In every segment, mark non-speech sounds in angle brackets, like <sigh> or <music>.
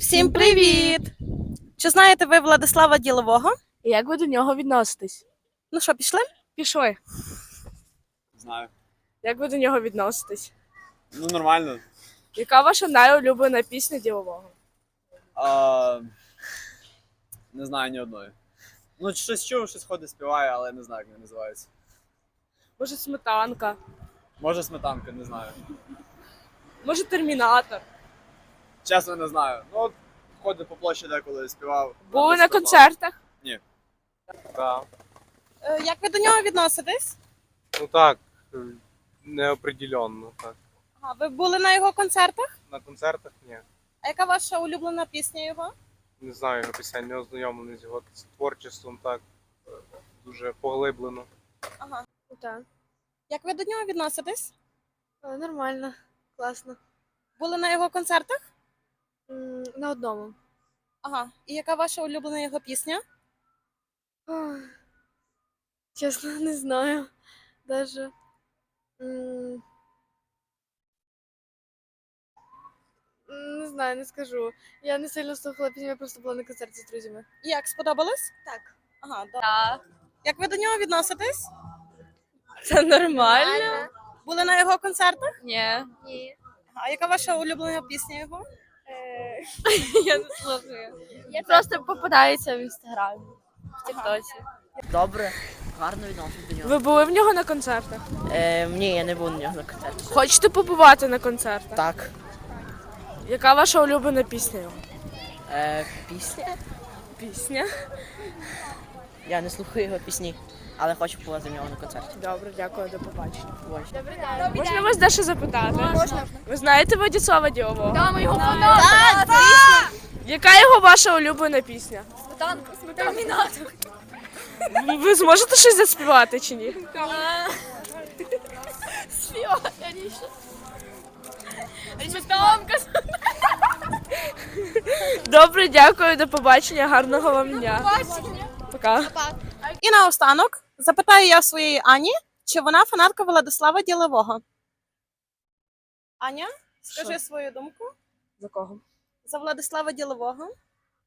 Всім привіт! Чи знаєте ви Владислава Ділового? І Як ви до нього відноситесь? Ну що, пішли? Пішли. Знаю. Як ви до нього відноситесь? Ну, нормально. Яка ваша найулюблена пісня ділового? А, не знаю ні одної. Ну, щось чув, щось ходить, співає, але не знаю, як вона називається. Може, сметанка, Може, сметанка, не знаю. може, термінатор. Чесно, не знаю. Ну, от ходить по площі деколи співав. Були на співав. концертах? Так. Е, Як ви до нього відноситесь? Ну так, е, неопределенно. Так. Ага, ви були на його концертах? На концертах ні. А яка ваша улюблена пісня його? Не знаю його пісень, не ознайомлений з його творчеством так е, дуже поглиблено. Ага. Так. Як ви до нього відноситесь? Нормально, класно. Були на його концертах? На одному. Ага. І яка ваша улюблена його пісня? Чесно, не знаю. Даже. м, Не знаю, не скажу. Я не сильно слухала пісню, я просто була на концерті з друзями. Як сподобалось? Так. Ага, добре. Як ви до нього відноситесь? Це нормально? Були на його концертах? Ні. Ні. А яка ваша улюблена пісня його? <laughs> Я не слухаю. Я просто попадаюся в інстаграмі, в Тіктоці. Добре, гарно відношусь до нього. Ви були в нього на концертах? Е, ні, я не був на нього на концерті. Хочете побувати на концертах? Так. Яка ваша улюблена пісня? його? Е, пісня? Пісня. Я не слухаю його пісні, але хочу побувати в нього на концерті. Добре, дякую, до побачення. Бувай. Можна вас дещо запитати? Можна. Ви знаєте Владислава Ділового? Да, ми його Яка його ваша улюблена пісня? Сметанка, сметанка. Ви зможете щось заспівати чи ні? <laughs> Співати. Сметанка. Добре, дякую, до побачення, гарного вам дня. Пока. І наостанок запитаю я в своєї Ані, чи вона фанатка Владислава Ділового. Аня, скажи свою думку За кого? за Владислава Ділового.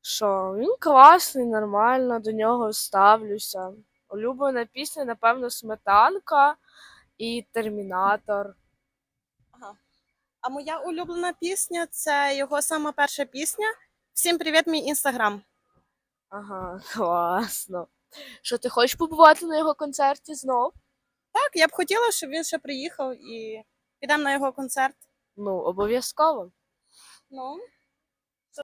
Що, він класний, нормально, до нього ставлюся. Улюблена пісня, напевно, сметанка і термінатор. А моя улюблена пісня це його сама перша пісня. Всім привіт, мій інстаграм. Ага, <laughs> класно. Що ти хочеш побувати на його концерті знов? Так, я б хотіла, щоб він ще приїхав і підемо на його концерт. Ну, обов'язково. Ну,